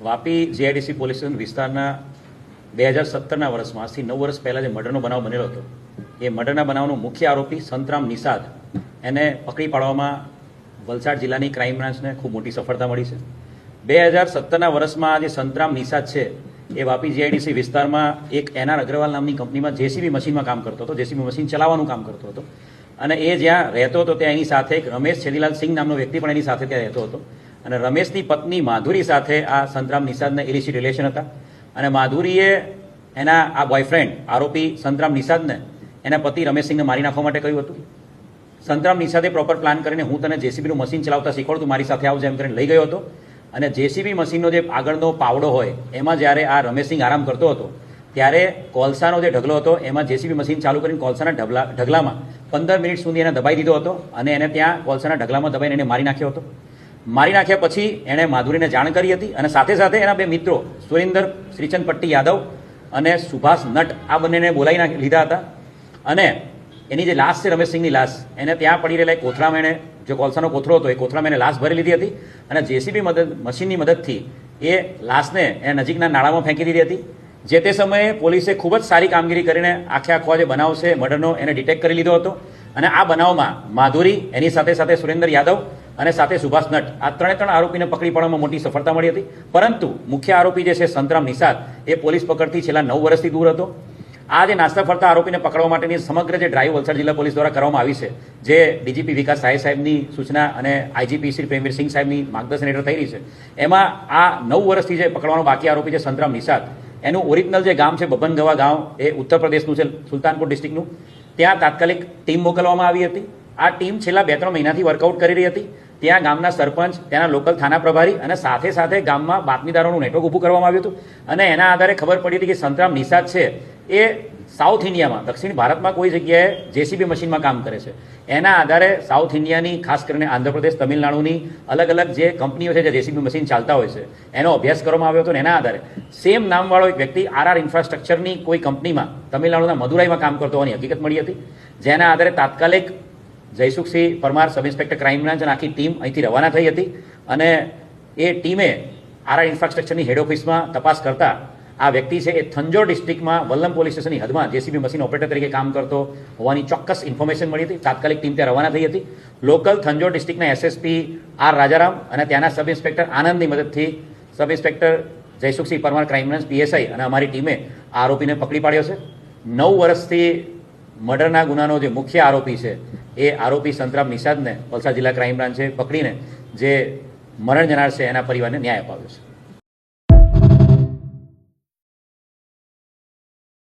Vapi GIDC police station વિસ્તારના બે હજાર સત્તરના વર્ષમાં, આજથી નવ વર્ષ પહેલાં જે મર્ડરનો બનાવ બનેલો હતો, એ મર્ડરના બનાવનો મુખ્ય આરોપી સંતરામ નિષાદ. એને પકડી પાડવામાં વલસાડ જિલ્લાની ક્રાઇમ બ્રાન્ચને ખૂબ મોટી સફળતા મળી છે. બે હજાર સત્તરના વર્ષમાં જે સંતરામ નિષાદ છે, એ વાપી જીઆઈડીસી વિસ્તારમાં એક એનઆર અગ્રવાલ નામની કંપનીમાં જેસીબી મશીનમાં કામ કરતો હતો જેસીબી મશીન ચલાવવાનું કામ કરતો હતો. અને એ જ્યાં રહેતો હતો, ત્યાં એની સાથે એક રમેશ છેદીલાલ સિંહ નામનો વ્યક્તિ પણ એની સાથે ત્યાં રહેતો હતો. અને રમેશની પત્ની માધુરી સાથે આ સંતરામ નિષાદના ઇલિસિટ રિલેશન હતા. અને માધુરીએ એના આ બોયફ્રેન્ડ આરોપી સંતરામ નિષાદને એના પતિ રમેશસિંહને મારી નાખવા માટે કહ્યું હતું. સંતરામ નિષાદે પ્રોપર પ્લાન કરીને હું તને જેસીબીનું મશીન ચલાવતા શીખવાડું મારી સાથે આવજે એમ કરીને લઈ ગયો હતો. અને જેસીબી મશીનનો જે આગળનો પાવડો હોય, એમાં જ્યારે આ રમેશસિંહ આરામ કરતો હતો, ત્યારે કોલસાનો જે ઢગલો હતો, એમાં જેસીબી મશીન ચાલુ કરીને કોલસાના ઢગલા, ઢગલામાં પંદર મિનિટ સુધી એને દબાઈ દીધો હતો અને એને ત્યાં કોલસાના ઢગલામાં દબાઈને એને મારી નાખ્યો હતો. મારી નાખ્યા પછી એણે માધુરીને જાણ કરી હતી અને સાથે સાથે એના બે મિત્રો સુરેન્દર, શ્રીચંદ પટ્ટી, યાદવ અને સુભાષ નટ આ બંનેને બોલાવી નાખી, લીધા હતા. અને એની જે લાશ છે, રમેશસિંહની લાશ, એને ત્યાં પડી રહેલા એક કોથળામાં એણે, જે કોલસાનો કોથળો હતો, એ કોથળામાં એને લાશ ભરી લીધી હતી અને જેસીબી મદદ, મશીનની મદદથી એ લાશને એ નજીકના નાળામાં ફેંકી દીધી હતી. જે તે સમયે પોલીસે ખૂબ જ સારી કામગીરી કરીને આખે આખો જે બનાવ છે, મર્ડરનો, એને ડિટેક્ટ કરી લીધો હતો. અને આ બનાવમાં માધુરી, એની સાથે સાથે સુરેન્દર, યાદવ અને સાથે સુભાષ નટ. આ ત્રણે ત્રણ આરોપીને પકડી પાડવામાં મોટી સફળતા મળી હતી. પરંતુ મુખ્ય આરોપી જે છે, સંતરામ નિષાદ, એ પોલીસ પકડથી છેલ્લા નવ વર્ષથી દૂર હતો. આ જે નાસ્તા ફરતા આરોપીને પકડવા માટેની સમગ્ર જે ડ્રાઈવ વલસાડ જિલ્લા પોલીસ દ્વારા કરવામાં આવી છે, જે ડીજીપી વિકાસ સાહેબ સાહેબની સૂચના અને આઈજીપી શ્રી પ્રેમવીર સિંહ સાહેબની માર્ગદર્શન હેઠળ થઈ રહી છે. એમાં આ નવ વર્ષથી જે પકડવાનો બાકી આરોપી છે, સંતરામ નિષાદ, એનું ઓરિજિનલ જે ગામ છે, બબનગવા ગામ, એ ઉત્તર પ્રદેશનું છે, સુલતાનપુર ડિસ્ટ્રિક્ટનું. ત્યાં તાત્કાલિક ટીમ મોકલવામાં આવી હતી. આ ટીમ છેલ્લા બે ત્રણ મહિનાથી વર્કઆઉટ કરી રહી હતી. ત્યાં ગામના સરપંચ, ત્યાંના લોકલ થાના પ્રભારી અને સાથે સાથે ગામમાં બાતમીદારોનું નેટવર્ક ઊભું કરવામાં આવ્યું હતું. અને એના આધારે ખબર પડી હતી કે સંતરામ નિષાદ છે એ સાઉથ ઇન્ડિયામાં દક્ષિણ ભારતમાં કોઈ જગ્યાએ જેસીબી મશીનમાં કામ કરે છે. એના આધારે સાઉથ ઇન્ડિયાની ખાસ કરીને આંધ્રપ્રદેશ તમિલનાડુની અલગ અલગ જે કંપનીઓ છે જે જેસીબી મશીન ચાલતા હોય છે, એનો અભ્યાસ કરવામાં આવ્યો હતો એના આધારે સેમ નામવાળો એક વ્યક્તિ આરઆર ઇન્ફ્રાસ્ટ્રક્ચરની કોઈ કંપનીમાં, તમિલનાડુના મદુરાઈમાં કામ કરતો હોવાની હકીકત મળી હતી. જેના આધારે તાત્કાલિક Jaysukhsinh Parmar sub inspector crime branch અને આખી ટીમ અહીંથી રવાના થઈ હતી. અને એ ટીમે આરા ઇન્ફ્રાસ્ટ્રક્ચરની હેડ ઓફિસમાં તપાસ કરતા આ વ્યક્તિ છે એ થંજોર ડિસ્ટ્રિક્ટમાં વલ્લમ પોલીસ સ્ટેશનની હદમાં જેસીબી મશીન ઓપરેટર તરીકે કામ કરતો હોવાની ચોક્કસ ઇન્ફોર્મેશન મળી હતી. તાત્કાલિક ટીમ ત્યાં રવાના થઈ હતી. લોકલ થંજોર ડિસ્ટ્રિક્ટના એસએસપી આર રાજારામ અને ત્યાંના સબ ઇન્સ્પેક્ટર આનંદની મદદથી sub inspector Jaysukhsinh Parmar crime branch PSI અને અમારી ટીમે આરોપીને પકડી પાડ્યો છે. નવ વર્ષથી મર્ડરના ગુનાનો જે મુખ્ય આરોપી છે એ આરોપી સંતરામ નિષાદને વલસાડ જિલ્લા ક્રાઇમ બ્રાન્ચે પકડીને જે મરણ જનાર છે એના પરિવારને ન્યાય અપાવ્યો છે.